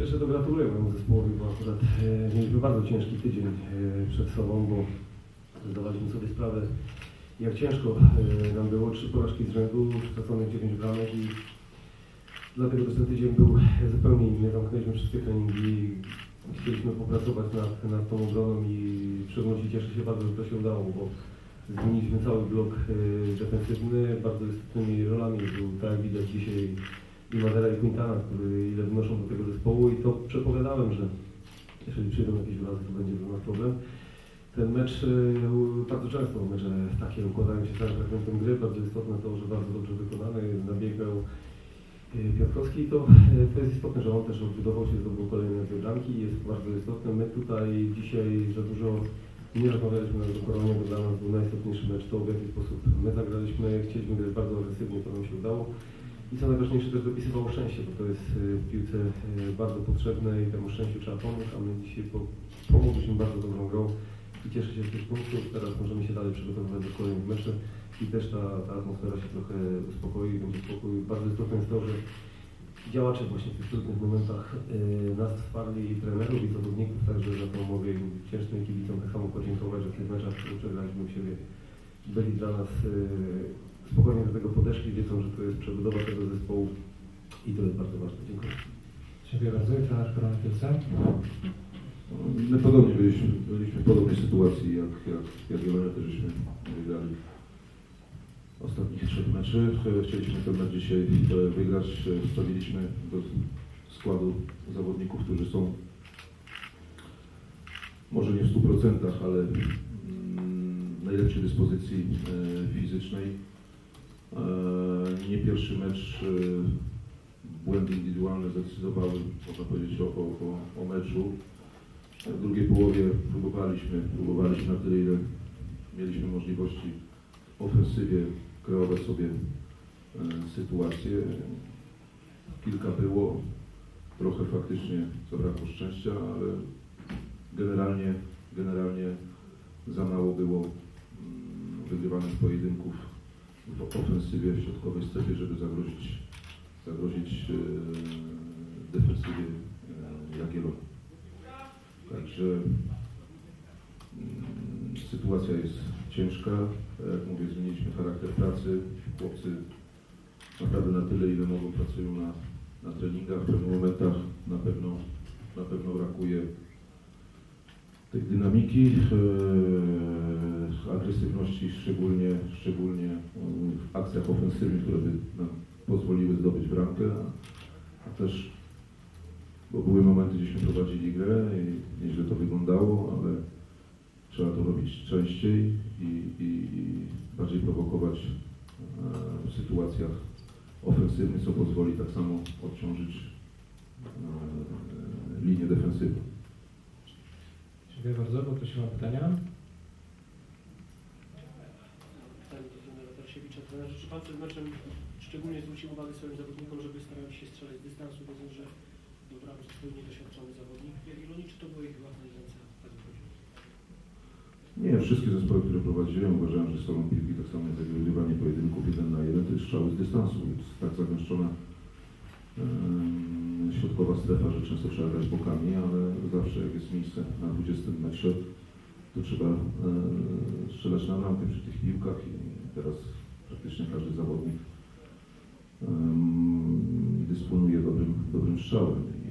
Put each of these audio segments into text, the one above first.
Pierwsze to gratuluję mojemu zespołowi, bo akurat e, mieliśmy bardzo ciężki tydzień e, przed sobą, bo zdawaliśmy sobie sprawę, jak ciężko e, nam było. Trzy porażki z rzędu, straconych 9 bramek i dlatego też ten tydzień był zupełnie inny. Zamknęliśmy wszystkie treningi, chcieliśmy popracować nad, nad tą obroną i szczególności cieszę się bardzo, że to się udało, bo zmieniliśmy cały blok defensywny bardzo istotnymi rolami. Był, tak jak widać dzisiaj, i Madera i Quintana, który ile wnoszą do tego zespołu i to przepowiadałem, że jeżeli przyjdą jakieś urazy, to będzie dla nas problem. Ten mecz, e, bardzo często mecze takie układają się całym fragmentem gry, bardzo istotne to, że bardzo dobrze wykonany, nabiegał e, Piotrkowski i to, e, to jest istotne, że on też odbudował się, zdobył kolejne dwie bramki i jest bardzo istotne. My tutaj dzisiaj za dużo nie rozmawialiśmy o koronie, bo dla nas był najistotniejszy mecz, to w jaki sposób my zagraliśmy, chcieliśmy grać bardzo agresywnie, to nam się udało. I co najważniejsze, też dopisywało szczęście, bo to jest y, w piłce y, bardzo potrzebne i temu szczęściu trzeba pomóc, a my dzisiaj po, pomogliśmy bardzo dobrą grą i cieszę się z tych punktów. Teraz możemy się dalej przygotowywać do kolejnych meczów i też ta, ta atmosfera się trochę uspokoi, będzie spokój. Bardzo istotne jest to, że działacze właśnie w tych trudnych momentach y, nas wsparli i trenerów i zawodników, także za to mogę im wdzięcznym kibicom tak samo podziękować, że w tych meczach, które przegraliśmy u siebie, byli dla nas y, spokojnie do tego podeszli, wiedzą, że to jest przebudowa tego zespołu i to jest bardzo ważne. Dziękuję. Dziękuję bardzo. I trener Korony Kielce. My podobnie byliśmy, byliśmy w podobnej sytuacji, jak, jak, jak Jelenia też żeśmy wygrali ostatnich trzech meczy. Chcieliśmy ten mecz dzisiaj e, wygrać. E, Wstawiliśmy do składu zawodników, którzy są może nie w 100%, ale mm, najlepszej dyspozycji e, fizycznej. E, Nie pierwszy mecz, e, błędy indywidualne zdecydowały, można powiedzieć, o, o, o, meczu. W drugiej połowie próbowaliśmy, próbowaliśmy na tyle, ile mieliśmy możliwości w ofensywie kreować sobie e, sytuację. Kilka było, trochę faktycznie zabrakło szczęścia, ale generalnie, generalnie za mało było mm, wygrywanych pojedynków w ofensywie w środkowej strefie, żeby zagrozić, zagrozić e, defensywie e, Jagiellonii. Także mm, sytuacja jest ciężka. Jak mówię, zmieniliśmy charakter pracy. Chłopcy naprawdę na tyle, ile mogą, pracują na, na treningach. W pewnych momentach na pewno, na pewno brakuje tej dynamiki, e, agresywności, szczególnie, szczególnie mm, w akcjach ofensywnych, które by nam pozwoliły zdobyć bramkę, a, też bo były momenty, gdzieśmy prowadzili grę i nieźle to wyglądało, ale trzeba to robić częściej i, i, i bardziej prowokować e, w sytuacjach ofensywnych, co pozwoli tak samo odciążyć e, linię defensywną. Dziękuję bardzo. Poprosimy o pytania. Pytanie do trenera Tarasiewicza. Trenerze, czy Pan przed meczem szczególnie zwrócił uwagę swoim zawodnikom, żeby starali się strzelać z dystansu, wiedząc, że do bramy swój niedoświadczony zawodnik w Jagiellonii, czy to była ich własna intencja? Tak wychodzi. Nie, wszystkie zespoły, które prowadziłem, uważałem, że solą piłki, tak samo jak wygrywanie pojedynków jeden na jeden, to jest strzały z dystansu. Jest tak zagęszczona em, środkowa strefa, że często trzeba grać bokami, ale zawsze jak jest miejsce na 20 metrze, to trzeba e, strzelać na lampę przy tych piłkach i teraz praktycznie każdy zawodnik em, dysponuje dobrym, dobrym strzałem i,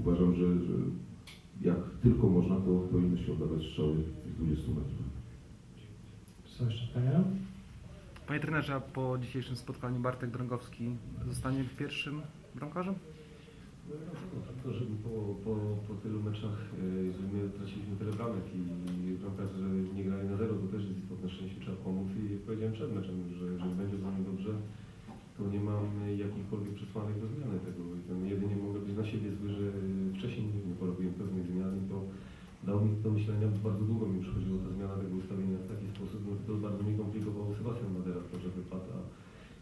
uważam, że, że jak tylko można, to powinny się oddawać strzały z 20 metrów. Są jeszcze pytania? Panie trenerze, po dzisiejszym spotkaniu Bartek Drągowski zostanie pierwszym bramkarzem? No, to, że po, po, po tylu meczach, e, jeżeli my traciliśmy tyle bramek i bramkarze nie grali na zero, to też jest istotne szczęście, pomóc i powiedziałem przed meczem, że jeżeli będzie z nami dobrze, to nie mam jakichkolwiek przesłanek do zmiany tego. Jedynie mogę być na siebie zły, że wcześniej nie, porobiłem pewnej zmiany i to dało mi do myślenia, bardzo długo mi przychodziła ta zmiana tego ustawienia w taki sposób, no to bardzo mi komplikowało Sebastian Madera, to, że wypadł, a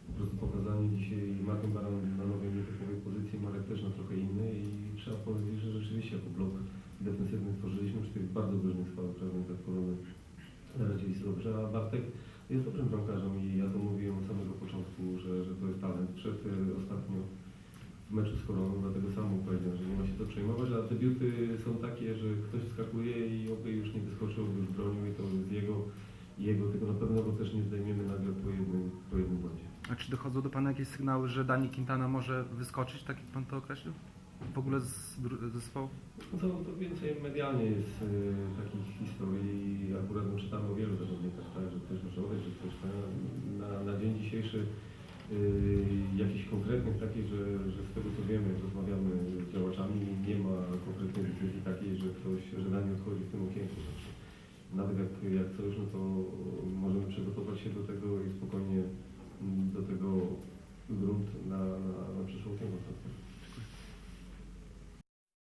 po prostu pokazanie dzisiaj Martin Baran na nowej nietypowej pozycji, Marek też na trochę innej i trzeba powiedzieć, że rzeczywiście jako blok defensywny stworzyliśmy przy tych bardzo groźnych sprawach fragmentach korony radzili sobie dobrze, a Bartek jest dobrym bramkarzem i ja to mówiłem od samego początku, że, że to jest talent. Przed e, ostatnio w meczu z Koroną, dlatego sam mu powiedziałem, że nie ma się to przejmować, a debiuty są takie, że ktoś skakuje i oby już nie wyskoczył, już bronił i to jest jego, jego tego na pewno go też nie zdejmiemy nagle po jednym, po jednym błędzie. A czy dochodzą do Pana jakieś sygnały, że Dani Quintana może wyskoczyć, tak jak Pan to określił? W ogóle z zespołu? No to, to więcej medialnie jest y, takich historii. Akurat no, czytamy o wielu zawodnikach, tak, że ktoś może odejść, że ktoś tak, na, na dzień dzisiejszy jakichś konkretnych takich, że, że z tego co wiemy, rozmawiamy z działaczami, nie ma konkretnej decyzji takiej, że ktoś, że na nie odchodzi w tym okienku. Także Nawet jak, jak coś, no to możemy przygotować się do tego i spokojnie mm, do tego grunt na, na, na przyszłą okienko.